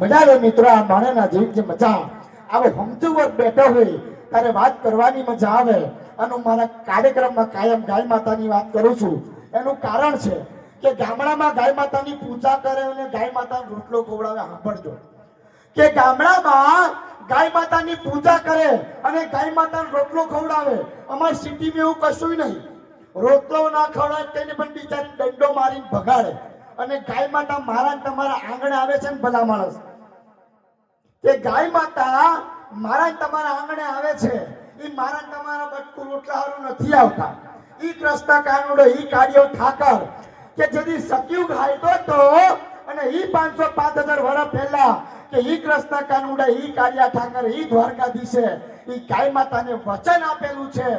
મજા લે મિત્રો, આ માણેના જેવી જે મજા આવે. સમજુ વર્ગ બેઠો હોય ત્યારે વાત કરવાની મજા આવે. અને હું મારા કાર્યક્રમમાં કાયમ ગાય માતાની વાત કરું છું. એનું કારણ છે કે ગામડામાં ગાય માતાની પૂજા કરે અને ગાય માતાનો રોટલો ખવડાવે સાંભળજો કે ગામડામાં ગાય માતાની પૂજા કરે અને ગાય માતાનો રોટલો ખવડાવે, અમારી સિટીમાં એવું કશું નહીં. રોટલો ના ખવડાવે તેને પણ બિચારી દંડો મારીને ભગાડે. અને ગાય માતા મારા તમારા આંગણે આવે છે ને ભલા માણસ. કે ગાય માતા મારા તમારા આંગણે આવે છે એ મારા તમારા બટકું રોટલા હારું નથી આવતા. ઈ કૃષ્ણ કાનુડો ઈ કાર્યો ઠાકર કે જેથી સત્યુગ હાયતો તો અને ઈ પાંચસો પાંચ હજાર વર્ષ પહેલા કે ઈ કૃષ્ણ કાનુડા ઈ કાર્યા ઠાકર ઈ દ્વારકાધીશે ઈ ગાય માતાને વચન આપેલું છે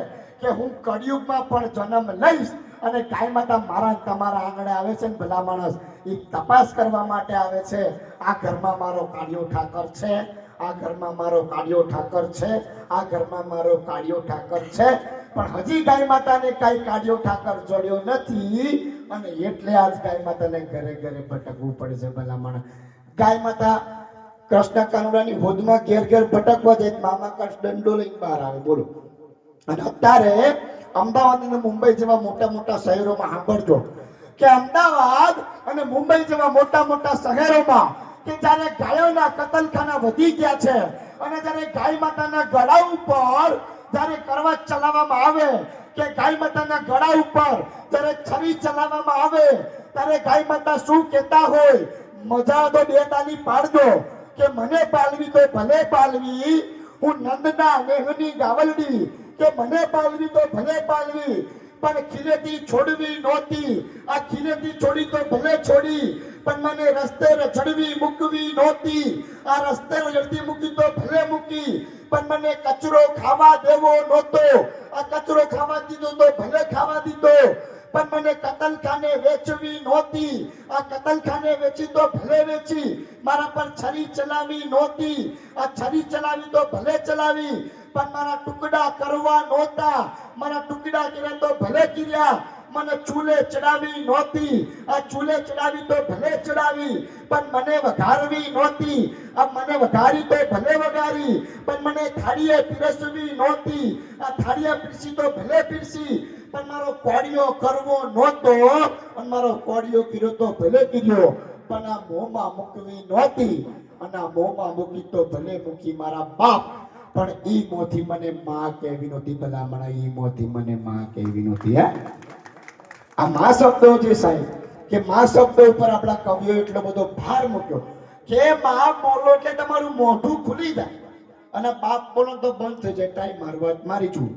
કે હું કળિયુગમાં પણ જન્મ લઈશ અને ગાય માતા મારા તમારા આંગણે આવે છે ને ભલા માણસ એ તપાસ કરવા માટે આવે છે. આ ઘરમાં મારો કાળિયો ઠાકર છે. આ ઘરમાં મારો કાળિયો ઠાકર છે. આ ઘરમાં મારો કાળિયો ઠાકર છે. પણ હજી ગાય માતાને કઈ કાળિયો ઠાકર જોડ્યો નથી અને એટલે આજ ગાય માતાને ઘરે ઘરે ભટકવું પડે છે ભલા માણસ. ગાય માતા કૃષ્ણ કાનુડાની હોદમાં ઘેર ઘેર ભટકવા જાય મામા કૃષ્ણ દંડો લઈને બહાર આવે. બોલો. અને અત્યારે અમદાવાદ અને મુંબઈ જેવા મોટા મોટા શહેરોમાં સાંભળજો કે અમદાવાદ અને મુંબઈ જેવા મોટા મોટા શહેરોમાં કે જ્યારે ગાયોના કતલખાના વધી ગયા છે અને જ્યારે ગાય માતાના ગળા ઉપર જ્યારે કરવા ચલાવવામાં આવે કે ગાય માતાના ગળા ઉપર જ્યારે છરી ચલાવવામાં આવે ત્યારે ગાય માતા શું કહેતા હોય? મજા તો બે તાલી પાડજો કે મને પાલવી તો ભલે પાલવી. હું નંદના નેહની ગાવલડી કે મને પાલવી તો ભલે પાલવી, પણ ખીલેથી છોડવી નહોતી. આ ખીલેથી છોડી તો ભલે છોડી, પણ મને રસ્તે રચડવી મૂકવી નહોતી. આ રસ્તે રચડતી મૂકી તો ભલે મૂકી, પણ મને કચરો ખાવા દેવો નહોતો. આ કચરો ખાવા દીધો તો ભલે ખાવા દીધો, પણ મને કતલખાને વેચવી નહોતી. આ કતલખાને વેચી તો ભલે વેચી, મારા પર છરી ચલાવી નહોતી. આ છરી ચલાવી તો ભલે ચલાવી પણ મારા ટુકડા કરવા નહોતા. મારા ટુકડા કર્યા તો ભલે કર્યા. મને ચૂલે ચડાવી નહોતી. આ ચૂલે ચડાવી તો ભલે ચડાવી. પણ મને વઘારવી નહોતી. આ મને વઘારી તો ભલે વઘારી. પણ મને થાળીએ પીરસવી નહોતી. આ થાળીએ પીરસી તો ભલે પીરસી. પણ મારો કોડિયો કરવો નહોતો. અને મારો કોડિયો કર્યો તો ભલે કર્યો. પણ આ મોંમાં મૂકવી નહોતી. અને આ મોંમાં મૂકી તો ભલે મૂકી મારા બાપ. પણ ઈ મોથી મને માં કહેવી નહોતી ભલામણ ઈ મોથી મને માં કહેવી નહોતી, હે? આ માં શબ્દો છે સાહેબ, કે માં શબ્દ ઉપર આપણા કવિઓ એટલો બધો ભાર મૂક્યો કે માં બોલો એટલે તમારું મોઢું ખુલી જાય અને બાપ બોલો તો બંધ થઈ જાય ટાઈમ મારવા, મારી છું.